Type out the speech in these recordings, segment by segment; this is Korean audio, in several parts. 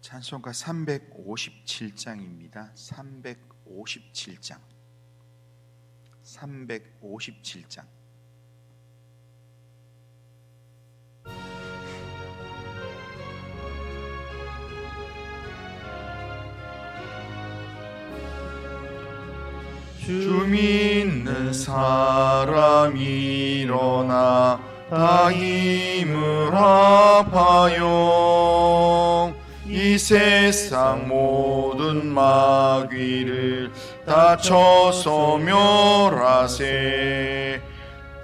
찬송가 357장입니다. 357장. 357장. 주 믿는 사람 일어나 다 힘을 합하여 이 세상 모든 마귀를 다 쳐서 멸하세.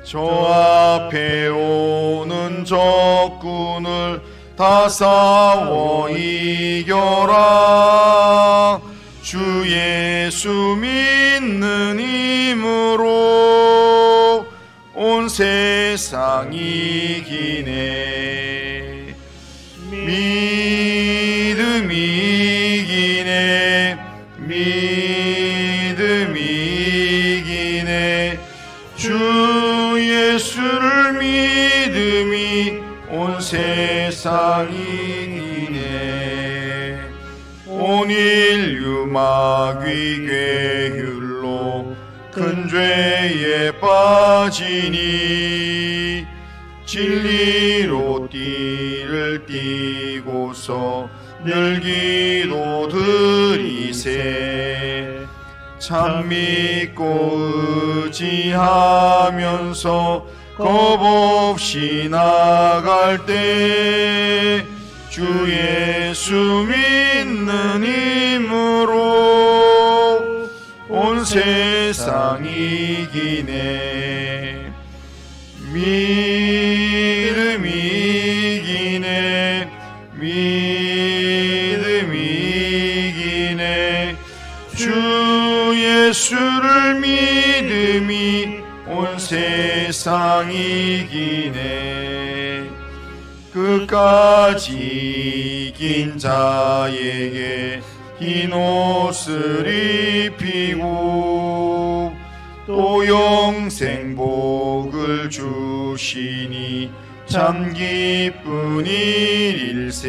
저 앞에 오는 적군을 다 싸워 이겨라. 주 예수 믿는 힘으로 온 세상 이 기네 세상 이기네 온 인류 마귀 괴율로 큰 죄에 빠지니 진리로 띠를 띠고서 늘 기도 드리세. 참 믿고 의지하면서 겁없이 나갈 때 주 예수 믿는 힘으로 온 세상 이기네. 믿음 이기네. 믿음 이기네. 주 예수 세상 이기네. 끝까지 이긴 자에게 흰 옷을 입히고 또 영생 복을 주시니 참 기쁜 일일세.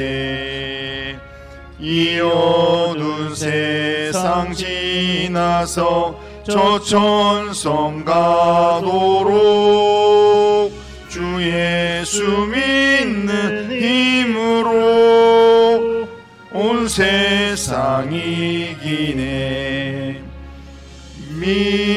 이 어두운 세상 지나서 저 천성 가도록 주 예수 믿는 힘으로 온 세상 이기네. 믿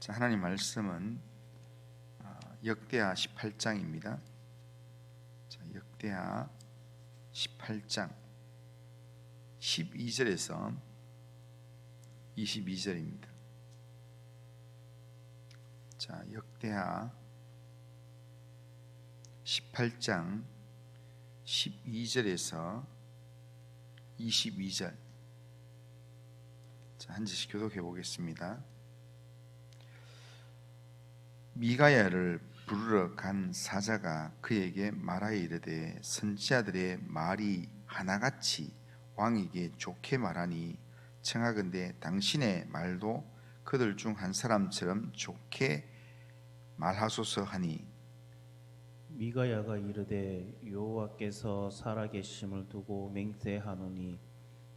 자, 하나님 말씀은 어, 역대하 18장입니다. 자, 역대하 18장 12절에서 22절입니다. 자, 역대하 18장 12절에서 22절. 자, 한 절씩 교독해 보겠습니다. 미가야를 부르러 간 사자가 그에게 말하여 이르되 선지자들의 말이 하나같이 왕에게 좋게 말하니 청하건대 당신의 말도 그들 중 한 사람처럼 좋게 말하소서 하니. 미가야가 이르되 여호와께서 살아계심을 두고 맹세하노니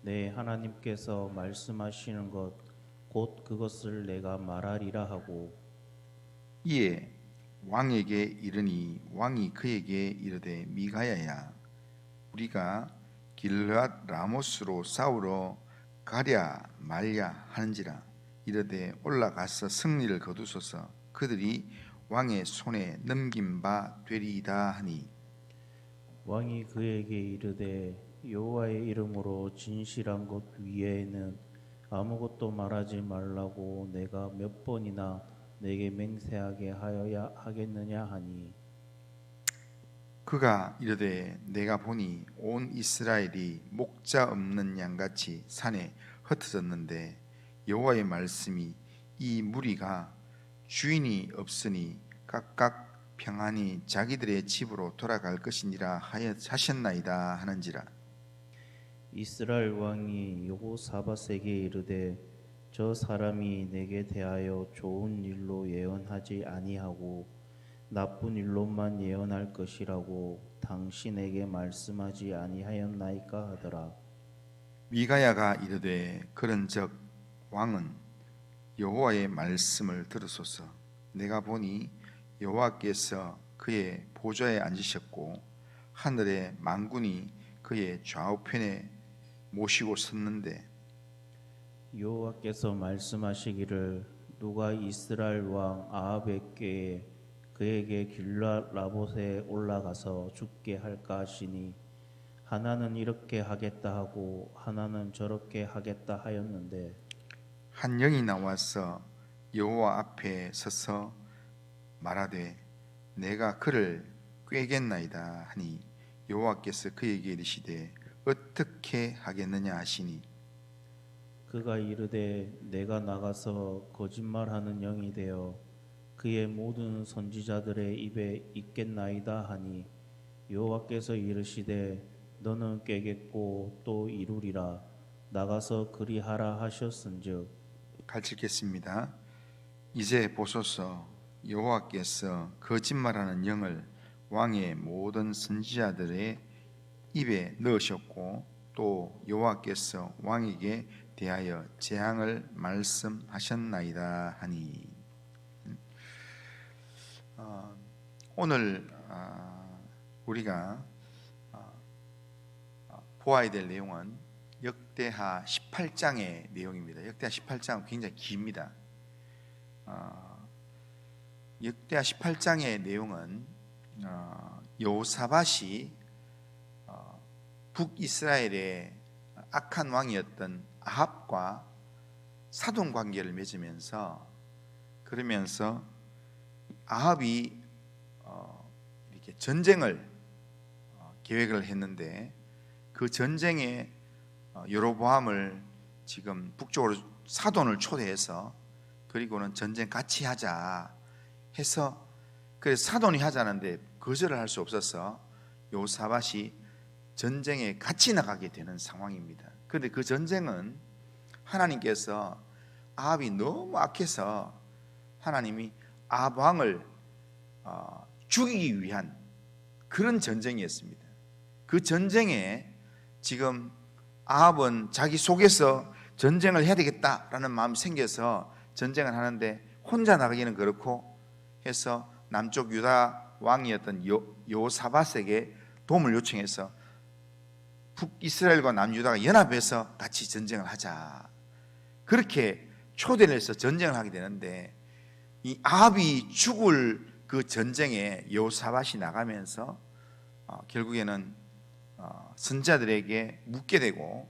내 하나님께서 말씀하시는 것 곧 그것을 내가 말하리라 하고 이에 왕에게 이르니 왕이 그에게 이르되 미가야야 우리가 길르앗 라모스로 싸우러 가랴 말랴 하는지라. 이르되 올라가서 승리를 거두소서. 그들이 왕의 손에 넘긴 바 되리이다 하니. 왕이 그에게 이르되 여호와의 이름으로 진실한 것 위에는 아무것도 말하지 말라고 내가 몇 번이나 내게 맹세하게 하여야 하겠느냐 하니? 그가 이르되 내가 보니 온 이스라엘이 목자 없는 양같이 산에 흩어졌는데 여호와의 말씀이 이 무리가 주인이 없으니 각각 평안히 자기들의 집으로 돌아갈 것이니라 하셨나이다 하는지라. 이스라엘 왕이 여호사밧에게 이르되 저 사람이 내게 대하여 좋은 일로 예언하지 아니하고 나쁜 일로만 예언할 것이라고 당신에게 말씀하지 아니하였나이까 하더라. 미가야가 이르되 그런즉 왕은 여호와의 말씀을 들으소서. 내가 보니 여호와께서 그의 보좌에 앉으셨고 하늘의 만군이 그의 좌우편에 모시고 섰는데 여호와께서 말씀하시기를 누가 이스라엘 왕 아합에게 그에게 길라 라봇에 올라가서 죽게 할까 하시니 하나는 이렇게 하겠다 하고 하나는 저렇게 하겠다 하였는데 한 영이 나와서 여호와 앞에 서서 말하되 내가 그를 꾀겠나이다 하니 여호와께서 그에게 이르시되 어떻게 하겠느냐 하시니 그가 이르되 내가 나가서 거짓말하는 영이 되어 그의 모든 선지자들의 입에 있겠나이다 하니 여호와께서 이르시되 너는 깨겠고 또 이루리라. 나가서 그리하라 하셨은즉. 가르치겠습니다. 이제 보소서. 여호와께서 거짓말하는 영을 왕의 모든 선지자들의 입에 넣으셨고 또 여호와께서 왕에게 대하여 재앙을 말씀하셨나이다 하니 음. 어, 오늘 아, 우리가 아, 아, 보아야 될 내용은 역대하 18장의 내용입니다. 역대하 18장은 굉장히 깁니다. 어, 역대하 18장의 내용은 어, 여호사밧이 어, 북이스라엘의 악한 왕이었던 아합과 사돈 관계를 맺으면서 그러면서 아합이 어, 이렇게 전쟁을 어, 계획을 했는데 그 전쟁에 어, 여로보암을 지금 북쪽으로 사돈을 초대해서 그리고는 전쟁 같이 하자 해서 그래서 사돈이 하자는데 거절을 할 수 없어서 요사밭이 전쟁에 같이 나가게 되는 상황입니다. 그런데 그 전쟁은 하나님께서 아합이 너무 악해서 하나님이 아합 왕을 어, 죽이기 위한 그런 전쟁이었습니다. 그 전쟁에 지금 아합은 자기 속에서 전쟁을 해야 되겠다라는 마음이 생겨서 전쟁을 하는데 혼자 나가기는 그렇고 해서 남쪽 유다 왕이었던 요, 요사밧에게 도움을 요청해서 북이스라엘과 남유다가 연합해서 같이 전쟁을 하자. 그렇게 초대를 해서 전쟁을 하게 되는데 이 아합이 죽을 그 전쟁에 요사밧이 나가면서 어, 결국에는 어, 선자들에게 묻게 되고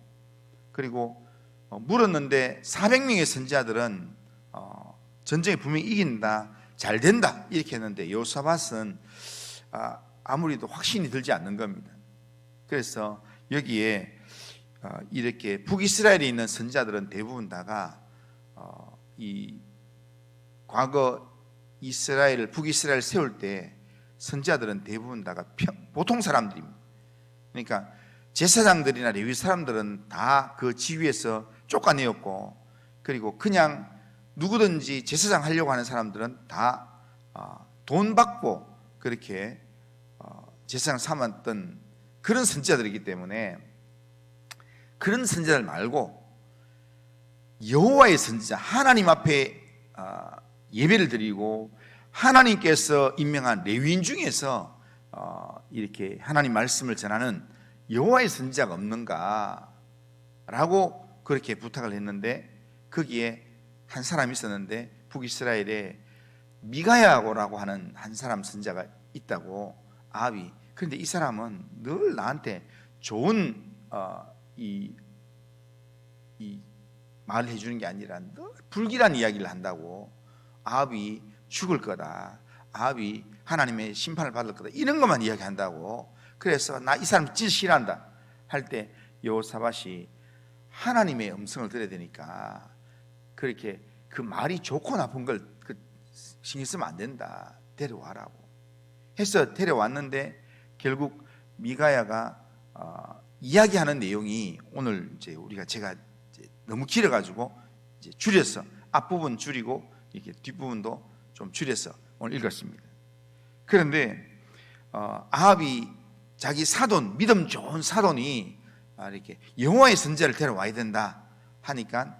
그리고 어, 물었는데 400명의 선자들은 어, 전쟁에 분명히 이긴다, 잘 된다 이렇게 했는데 요사밧은 아, 아무리도 확신이 들지 않는 겁니다. 그래서 여기에 어, 이렇게 북이스라엘에 있는 선자들은 대부분 다가 어, 이 과거 이스라엘 북이스라엘 세울 때 선자들은 대부분 다가 평- 보통 사람들입니다. 그러니까 제사장들이나 레위 사람들은 다 그 지위에서 쫓아내었고 그리고 그냥 누구든지 제사장 하려고 하는 사람들은 다 돈 받고 그렇게 어, 제사장 삼았던 그런 선지자들이기 때문에 그런 선지자들 말고 여호와의 선지자 하나님 앞에 아, 예배를 드리고 하나님께서 임명한 레위인 중에서 어, 이렇게 하나님 말씀을 전하는 여호와의 선지자가 없는가라고 그렇게 부탁을 했는데 거기에 한 사람이 있었는데 북이스라엘에 미가야고라고 하는 한 사람 선자가 있다고 아합이 그런데 이 사람은 늘 나한테 좋은 어, 이, 이 말을 해주는 게 아니라 늘 불길한 이야기를 한다고 아합이 죽을 거다 아합이 하나님의 심판을 받을 거다 이런 것만 이야기한다고 그래서 나 이 사람 진짜 싫어한다 할 때 여호사밧이 하나님의 음성을 들어야 되니까 그렇게 그 말이 좋고 나쁜 걸 그 신경 쓰면 안 된다. 데려와라고. 해서 데려왔는데 결국 미가야가 어, 이야기하는 내용이 오늘 이제 우리가 제가 이제 너무 길어가지고 이제 줄였어. 앞부분 줄이고 이렇게 뒷부분도 좀 줄여서 오늘 읽었습니다. 그런데 어, 아합이 자기 사돈 믿음 좋은 사돈이 아, 이렇게 여호와의 선자를 데려와야 된다 하니까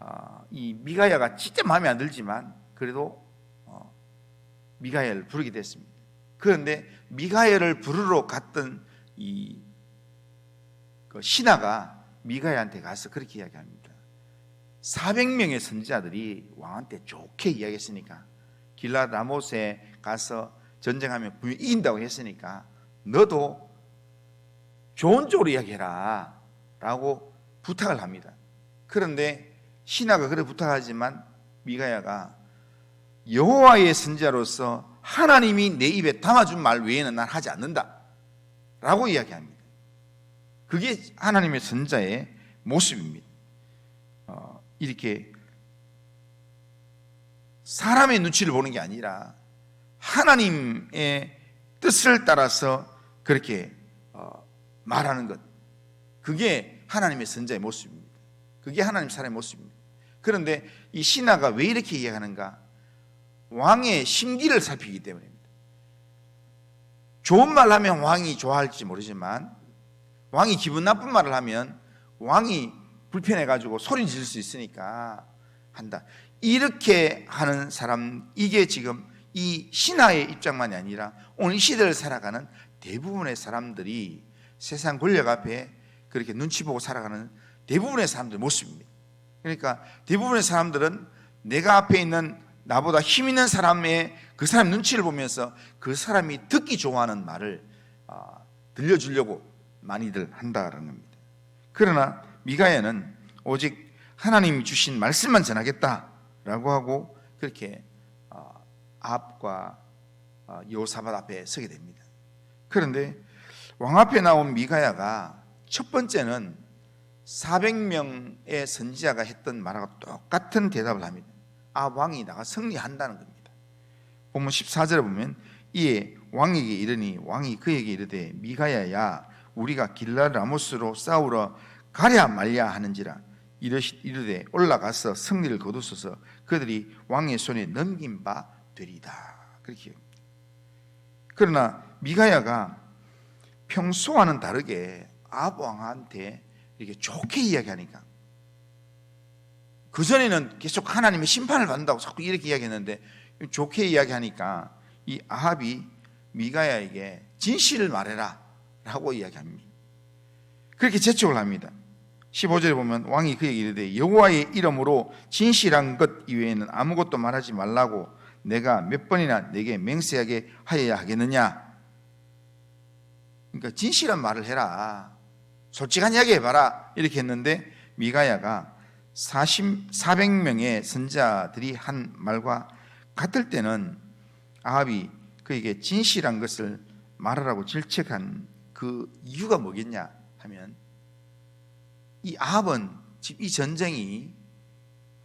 어, 이 미가야가 진짜 마음에 안 들지만 그래도 어, 미가야를 부르게 됐습니다. 그런데 미가야를 부르러 갔던 이그 신하가 미가야한테 가서 그렇게 이야기합니다. 400명의 선지자들이 왕한테 좋게 이야기했으니까 길라 라못에 가서 전쟁하면 분명히 이긴다고 했으니까 너도 좋은 쪽으로 이야기해라 라고 부탁을 합니다. 그런데 신하가 그래 부탁하지만 미가야가 여호와의 선자로서 하나님이 내 입에 담아준 말 외에는 난 하지 않는다 라고 이야기합니다. 그게 하나님의 선자의 모습입니다. 어, 이렇게 사람의 눈치를 보는 게 아니라 하나님의 뜻을 따라서 그렇게 어, 말하는 것. 그게 하나님의 선자의 모습입니다. 그게 하나님 사람의 모습입니다. 그런데 이 신하가 왜 이렇게 이야기하는가? 왕의 심기를 살피기 때문입니다. 좋은 말 하면 왕이 좋아할지 모르지만 왕이 기분 나쁜 말을 하면 왕이 불편해 가지고 소리 지를 수 있으니까 한다. 이렇게 하는 사람 이게 지금 이 신하의 입장만이 아니라 오늘 이 시대를 살아가는 대부분의 사람들이 세상 권력 앞에 그렇게 눈치 보고 살아가는 대부분의 사람들의 모습입니다. 그러니까 대부분의 사람들은 내가 앞에 있는 나보다 힘 있는 사람의 그 사람 눈치를 보면서 그 사람이 듣기 좋아하는 말을 아, 들려주려고 많이들 한다라는 겁니다. 그러나 미가야는 오직 하나님이 주신 말씀만 전하겠다라고 하고 그렇게 어, 아합과 어, 여호사밧 앞에 서게 됩니다. 그런데 왕 앞에 나온 미가야가 첫 번째는 400명의 선지자가 했던 말하고 똑같은 대답을 합니다. 아 왕이 나가 승리한다는 겁니다. 보면 14절에 보면 이에 왕에게 이르니 왕이 그에게 이르되 미가야야 우리가 길라 라모스로 싸우러 가랴 말랴 하는지라 이르시 이르되 올라가서 승리를 거두소서 그들이 왕의 손에 넘긴 바 되리다 그렇게. 그러나 미가야가 평소와는 다르게 아합 왕한테 이렇게 좋게 이야기하니까 그 전에는 계속 하나님의 심판을 받는다고 자꾸 이렇게 이야기했는데 좋게 이야기하니까 이 아합이 미가야에게 진실을 말해라라고 이야기합니다. 그렇게 재촉을 합니다. 15절에 보면 왕이 그에게 이르되 여호와의 이름으로 진실한 것 이외에는 아무것도 말하지 말라고 내가 몇 번이나 내게 맹세하게 하여야 하겠느냐? 그러니까 진실한 말을 해라. 솔직한 이야기 해봐라. 이렇게 했는데 미가야가 40, 400명의 선자들이 한 말과 같을 때는 아합이 그에게 진실한 것을 말하라고 질책한 그 이유가 뭐겠냐 하면 이 아합은 이 전쟁이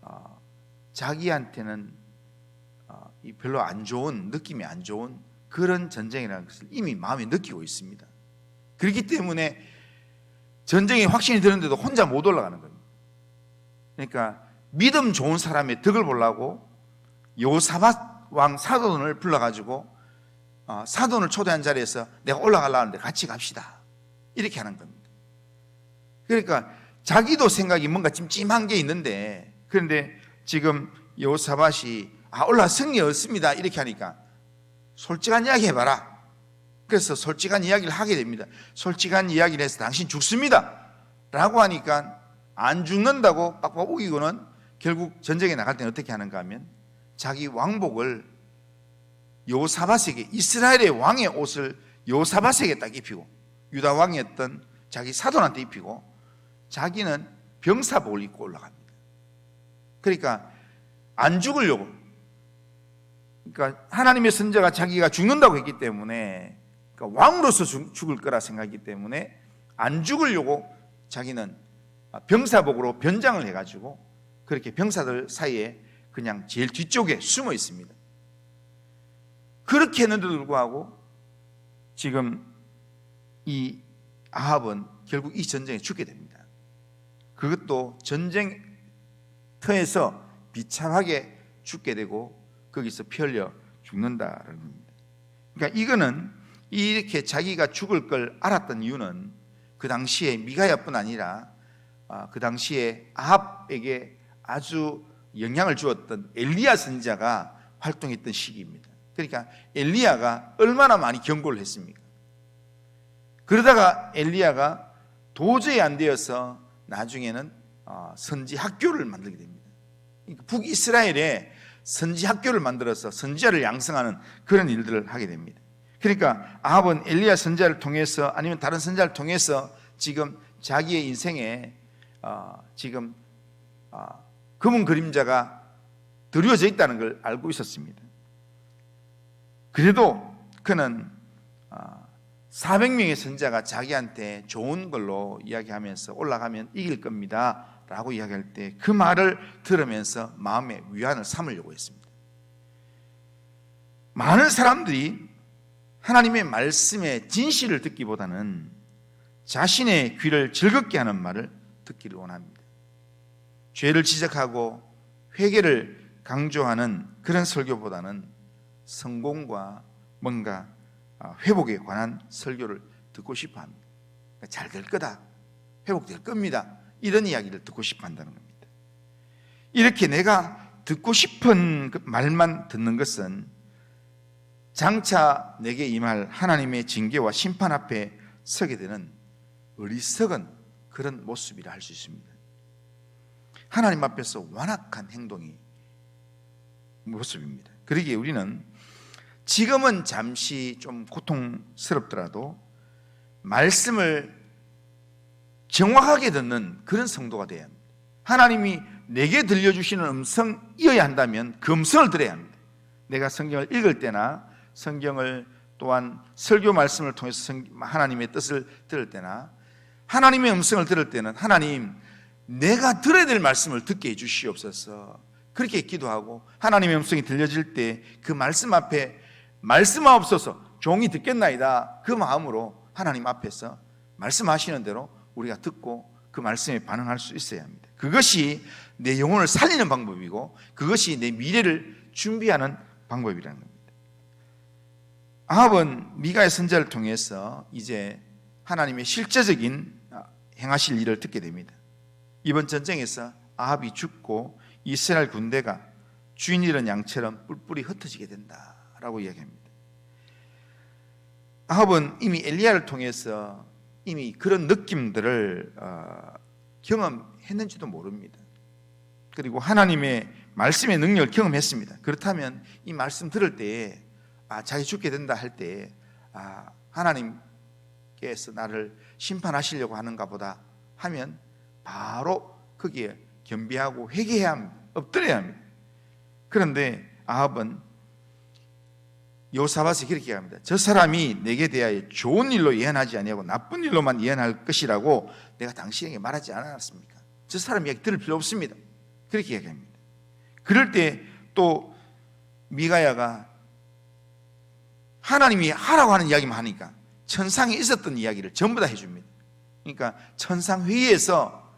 어, 자기한테는 어, 이 별로 안 좋은 느낌이 안 좋은 그런 전쟁이라는 것을 이미 마음에 느끼고 있습니다. 그렇기 때문에 전쟁이 확신이 드는데도 혼자 못 올라가는 겁니다. 그러니까 믿음 좋은 사람의 덕을 보려고 요사밧 왕 사돈을 불러가지고 어, 사돈을 초대한 자리에서 내가 올라가려는데 같이 갑시다. 이렇게 하는 겁니다. 그러니까 자기도 생각이 뭔가 찜찜한 게 있는데 그런데 지금 여호사밧이 아 올라 승리 얻습니다 이렇게 하니까 솔직한 이야기 해봐라. 그래서 솔직한 이야기를 하게 됩니다. 솔직한 이야기를 해서 당신 죽습니다. 라고 하니까 안 죽는다고 빡빡 우기고는 결국 전쟁에 나갈 때는 어떻게 하는가 하면 자기 왕복을 요사밧에게 이스라엘의 왕의 옷을 요사밧에게 딱 입히고 유다 왕이었던 자기 사돈한테 입히고 자기는 병사복을 입고 올라갑니다. 그러니까 안 죽으려고 그러니까 하나님의 선자가 자기가 죽는다고 했기 때문에 그러니까 왕으로서 죽- 죽을 거라 생각했기 때문에 안 죽으려고 자기는 병사복으로 변장을 해가지고 그렇게 병사들 사이에 그냥 제일 뒤쪽에 숨어 있습니다. 그렇게 했는데도 불구하고 지금 이 아합은 결국 이 전쟁에 죽게 됩니다. 그것도 전쟁터에서 비참하게 죽게 되고 거기서 피 흘려 죽는다라는 겁니다. 그러니까 이거는 이렇게 자기가 죽을 걸 알았던 이유는 그 당시에 미가야뿐 아니라 아, 그 당시에 아합에게 아주 영향을 주었던 엘리야 선지자가 활동했던 시기입니다. 그러니까 엘리야가 얼마나 많이 경고를 했습니까? 그러다가 엘리야가 도저히 안 되어서 나중에는 어, 선지 학교를 만들게 됩니다. 그러니까 북이스라엘에 선지 학교를 만들어서 선지자를 양성하는 그런 일들을 하게 됩니다. 그러니까 아합은 엘리야 선지자를 통해서 아니면 다른 선지자를 통해서 지금 자기의 인생에 어, 지금 어, 검은 그림자가 드리워져 있다는 걸 알고 있었습니다. 그래도 그는 어, 400명의 선자가 자기한테 좋은 걸로 이야기하면서 올라가면 이길 겁니다. 라고 이야기할 때 그 말을 들으면서 마음의 위안을 삼으려고 했습니다. 많은 사람들이 하나님의 말씀의 진실을 듣기보다는 자신의 귀를 즐겁게 하는 말을 듣기를 원합니다. 죄를 지적하고 회개를 강조하는 그런 설교보다는 성공과 뭔가 아, 회복에 관한 설교를 듣고 싶어 합니다. 잘 될 거다. 회복될 겁니다. 이런 이야기를 듣고 싶어 한다는 겁니다. 이렇게 내가 듣고 싶은 그 말만 듣는 것은 장차 내게 임할 하나님의 징계와 심판 앞에 서게 되는 어리석은 그런 모습이라 할 수 있습니다. 하나님 앞에서 완악한 행동이 모습입니다. 그러기에 우리는 지금은 잠시 좀 고통스럽더라도 말씀을 정확하게 듣는 그런 성도가 돼야 합니다. 하나님이 내게 들려주시는 음성이어야 한다면 그 음성을 들어야 합니다. 내가 성경을 읽을 때나 성경을 또한 설교 말씀을 통해서 성- 하나님의 뜻을 들을 때나 하나님의 음성을 들을 때는 하나님 내가 들어야 될 말씀을 듣게 해 주시옵소서. 그렇게 기도하고 하나님의 음성이 들려질 때 그 말씀 앞에 말씀하옵소서 종이 듣겠나이다. 그 마음으로 하나님 앞에서 말씀하시는 대로 우리가 듣고 그 말씀에 반응할 수 있어야 합니다. 그것이 내 영혼을 살리는 방법이고 그것이 내 미래를 준비하는 방법이라는 겁니다. 아합은 미가의 선자를 통해서 이제 하나님의 실제적인 행하실 일을 듣게 됩니다. 이번 전쟁에서 아합이 죽고 이스라엘 군대가 주인 잃은 양처럼 뿔뿔이 흩어지게 된다라고 이야기합니다. 아합은 이미 엘리야를 통해서 이미 그런 느낌들을 어, 경험했는지도 모릅니다. 그리고 하나님의 말씀의 능력을 경험했습니다. 그렇다면 이 말씀 들을 때에 아, 자기 죽게 된다 할 때에 아, 하나님 께서 나를 심판하시려고 하는가 보다 하면 바로 거기에 겸비하고 회개해야 합니다. 엎드려야 합니다. 그런데 아합은 요사밭이 그렇게 합니다. 저 사람이 내게 대하여 좋은 일로 예언하지 아니하고 나쁜 일로만 예언할 것이라고 내가 당신에게 말하지 않았습니까? 저 사람 이야기 들을 필요 없습니다. 그렇게 이야기합니다. 그럴 때 또 미가야가 하나님이 하라고 하는 이야기만 하니까 천상에 있었던 이야기를 전부 다 해줍니다. 그러니까 천상 회의에서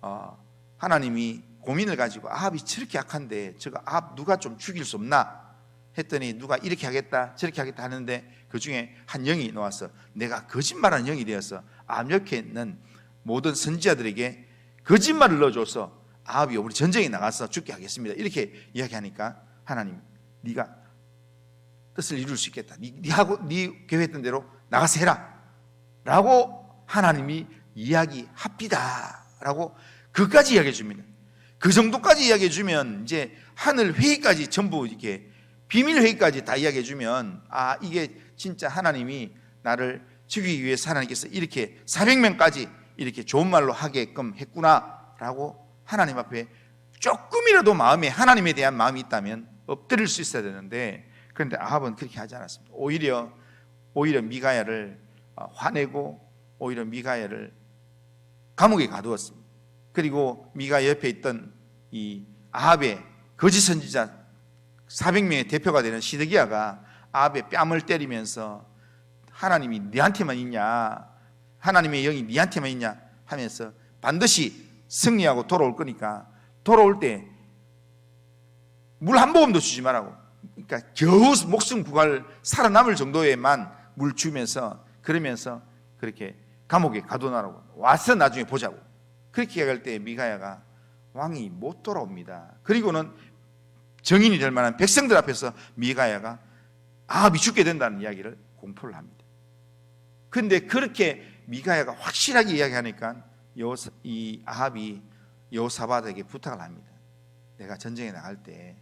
어, 하나님이 고민을 가지고 아합이 저렇게 약한데 저거 아합 누가 좀 죽일 수 없나 했더니 누가 이렇게 하겠다 저렇게 하겠다 하는데 그 중에 한 영이 나와서 내가 거짓말하는 영이 되어서 암역해 있는 모든 선지자들에게 거짓말을 넣어줘서 아합이 우리 전쟁에 나가서 죽게 하겠습니다. 이렇게 이야기하니까 하나님 네가 뜻을 이룰 수 있겠다. 네, 네 하고 네 계획했던 대로 나가서 해라.라고 하나님이 이야기합니다 라고 그까지 이야기해 줍니다. 그 정도까지 이야기해 주면 이제 하늘 회의까지 전부 이렇게 비밀 회의까지 다 이야기해 주면 아 이게 진짜 하나님이 나를 죽이기 위해서 하나님께서 이렇게 400명까지 이렇게 좋은 말로 하게끔 했구나라고 하나님 앞에 조금이라도 마음에 하나님에 대한 마음이 있다면 엎드릴 수 있어야 되는데 그런데 아합은 그렇게 하지 않았습니다. 오히려 오히려 미가야를 어, 화내고 오히려 미가야를 감옥에 가두었습니다. 그리고 미가 옆에 있던 이 아합의 거짓 선지자 400명의 대표가 되는 시드기야가 아합의 뺨을 때리면서 하나님이 네한테만 있냐 하나님의 영이 네한테만 있냐 하면서 반드시 승리하고 돌아올 거니까 돌아올 때 물 한 모금도 주지 말라고 그러니까 겨우 목숨 구할 살아남을 정도에만 물 주면서 그러면서 그렇게 감옥에 가둬놔라고 와서 나중에 보자고 그렇게 얘기할 때 미가야가 왕이 못 돌아옵니다. 그리고는 정인이 될 만한 백성들 앞에서 미가야가 아합이 죽게 된다는 이야기를 공포를 합니다. 근데 그렇게 미가야가 확실하게 이야기하니까 요, 이 아합이 여호사밧에게 부탁을 합니다. 내가 전쟁에 나갈 때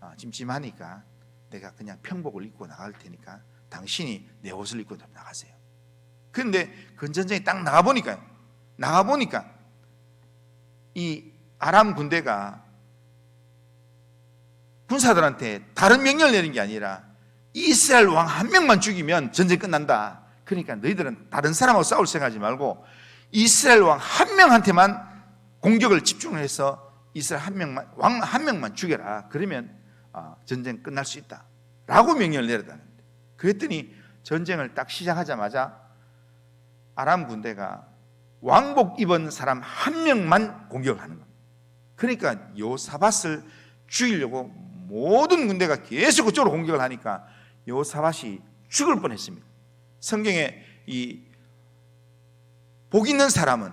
아, 찜찜하니까 내가 그냥 평복을 입고 나갈 테니까 당신이 내 옷을 입고 나가세요. 근데 그 전쟁에 딱 나가 보니까요. 나가 보니까 이 아람 군대가 군사들한테 다른 명령을 내린 게 아니라 이스라엘 왕 한 명만 죽이면 전쟁 끝난다. 그러니까 너희들은 다른 사람하고 싸울 생각하지 말고 이스라엘 왕 한 명한테만 공격을 집중해서 이스라엘 한 명만 왕 한 명만 죽여라. 그러면 아, 전쟁 끝날 수 있다. 라고 명령을 거예요. 그랬더니 전쟁을 딱 시작하자마자 아람 군대가 왕복 입은 사람 한 명만 공격을 하는 겁니다. 그러니까 요사밧을 죽이려고 모든 군대가 계속 그쪽으로 공격을 하니까 요사밧이 죽을 뻔했습니다. 성경에 이 복 있는 사람은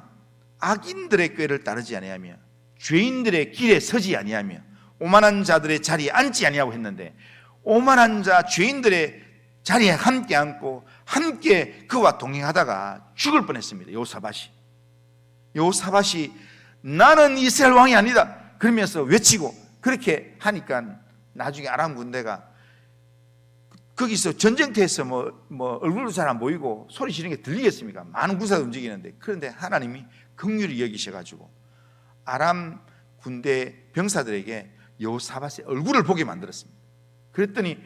악인들의 꾀를 따르지 아니하며 죄인들의 길에 서지 아니하며 오만한 자들의 자리에 앉지 아니하고 했는데 오만한 자 죄인들의 자리에 함께 앉고 함께 그와 동행하다가 죽을 뻔했습니다. 요사밧이 요사밧이 나는 이스라엘 왕이 아니다 그러면서 외치고 그렇게 하니까 나중에 아람 군대가 거기서 전쟁터에서 뭐, 뭐 얼굴도 잘 안 보이고 소리 지르는 게 들리겠습니까? 많은 군사가 움직이는데 그런데 하나님이 긍휼히 여기셔가지고 아람 군대 병사들에게 여호사밧의 얼굴을 보게 만들었습니다. 그랬더니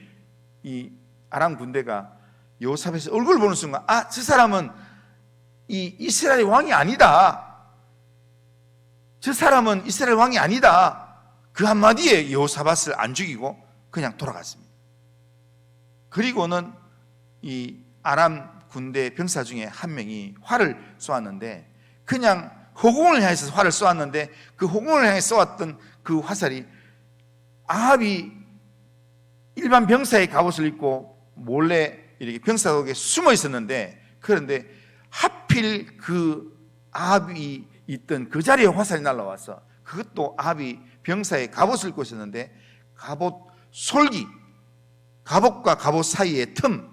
이 아람 군대가 여호사밧의 얼굴을 보는 순간 아 저 사람은 이 이스라엘 왕이 아니다. 저 사람은 이스라엘 왕이 아니다. 그 한마디에 여호사밧을 안 죽이고 그냥 돌아갔습니다. 그리고는 이 아람 군대 병사 중에 한 명이 활을 쏘았는데 그냥 허공을 향해서 활을 쏘았는데 그 허공을 향해 쏘았던 그 화살이 아합이 일반 병사의 갑옷을 입고 몰래 이렇게 병사 속에 숨어 있었는데 그런데 하필 그 아합이 있던 그 자리에 화살이 날라와서 그것도 아합이 병사의 갑옷을 입고 있었는데 갑옷 솔기 갑옷과 갑옷 사이의 틈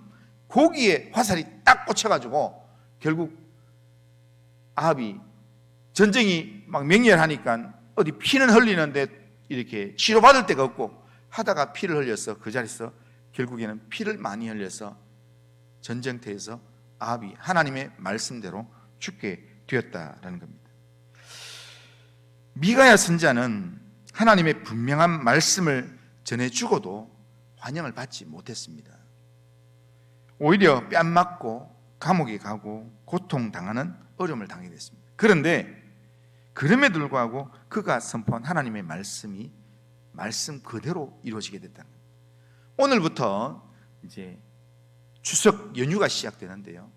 거기에 화살이 딱 꽂혀가지고 결국 아합이 전쟁이 막 맹렬하니까 어디 피는 흘리는데 이렇게 치료받을 데가 없고 하다가 피를 흘려서 그 자리에서 결국에는 피를 많이 흘려서 전쟁터에서 아합이 하나님의 말씀대로 죽게 되었다라는 겁니다. 미가야 선자는 하나님의 분명한 말씀을 전해 주고도 환영을 받지 못했습니다. 오히려 뺨 맞고 감옥에 가고 고통 당하는 어려움을 당하게 됐습니다. 그런데 그럼에도 불구하고 그가 선포한 하나님의 말씀이 말씀 그대로 이루어지게 됐다는. 오늘부터 이제 추석 연휴가 시작되는데요.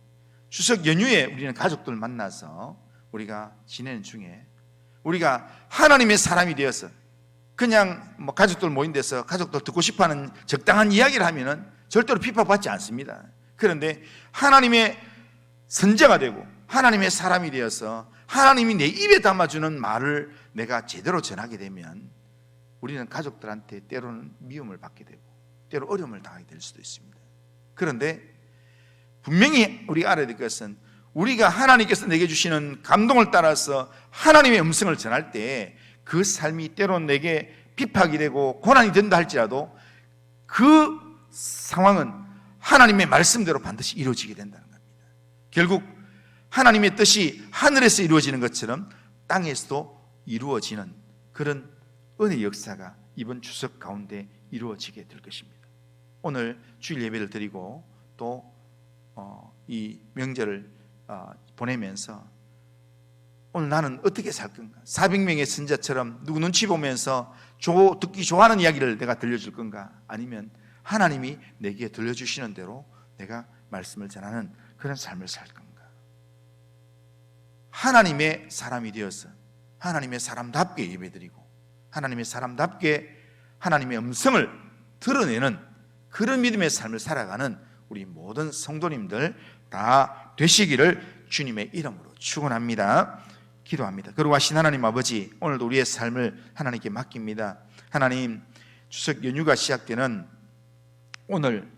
추석 연휴에 우리는 가족들 만나서 우리가 지내는 중에 우리가 하나님의 사람이 되어서 그냥 뭐 가족들 모인 데서 가족들 듣고 싶어 하는 적당한 이야기를 하면은 절대로 비판받지 않습니다. 그런데 하나님의 선제가 되고 하나님의 사람이 되어서 하나님이 내 입에 담아주는 말을 내가 제대로 전하게 되면 우리는 가족들한테 때로는 미움을 받게 되고 때로 어려움을 당하게 될 수도 있습니다. 그런데 분명히 우리가 알아야 될 것은 우리가 하나님께서 내게 주시는 감동을 따라서 하나님의 음성을 전할 때 그 삶이 때로 내게 비박이 되고 고난이 된다 할지라도 그 상황은 하나님의 말씀대로 반드시 이루어지게 된다는 겁니다. 결국 하나님의 뜻이 하늘에서 이루어지는 것처럼 땅에서도 이루어지는 그런 은혜 역사가 이번 추석 가운데 이루어지게 될 것입니다. 오늘 주일 예배를 드리고 또이 명절을 어, 보내면서 오늘 나는 어떻게 살 건가? 400명의 선자처럼 누구 눈치 보면서 조, 듣기 좋아하는 이야기를 내가 들려줄 건가? 아니면 하나님이 내게 들려주시는 대로 내가 말씀을 전하는 그런 삶을 살 건가? 하나님의 사람이 되어서 하나님의 사람답게 예배드리고 하나님의 사람답게 하나님의 음성을 드러내는 그런 믿음의 삶을 살아가는 우리 모든 성도님들 다 되시기를 주님의 이름으로 축원합니다. 기도합니다. 거룩하신 하나님 아버지, 오늘도 우리의 삶을 하나님께 맡깁니다. 하나님, 추석 연휴가 시작되는 오늘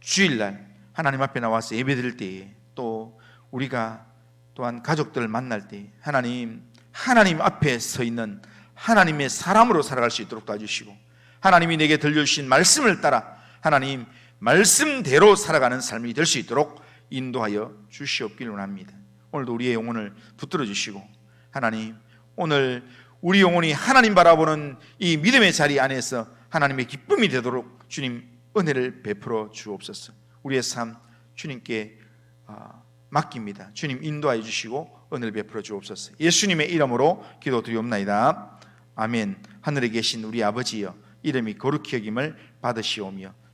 주일날 하나님 앞에 나와서 예배드릴 때에 또 우리가 또한 가족들을 만날 때 하나님 하나님 앞에 서 있는 하나님의 사람으로 살아갈 수 있도록 도와주시고 하나님이 내게 들려주신 말씀을 따라 하나님 말씀대로 살아가는 삶이 될 수 있도록 인도하여 주시옵기를 원합니다. 오늘도 우리의 영혼을 붙들어 주시고 하나님 오늘 우리 영혼이 하나님 바라보는 이 믿음의 자리 안에서 하나님의 기쁨이 되도록 주님 은혜를 베풀어 주옵소서. 우리의 삶 주님께 아, 맡깁니다. 주님 인도하여 주시고 은혜를 베풀어 주옵소서. 예수님의 이름으로 기도드리옵나이다. 아멘. 하늘에 계신 우리 아버지여 이름이 거룩히 여김을 받으시오며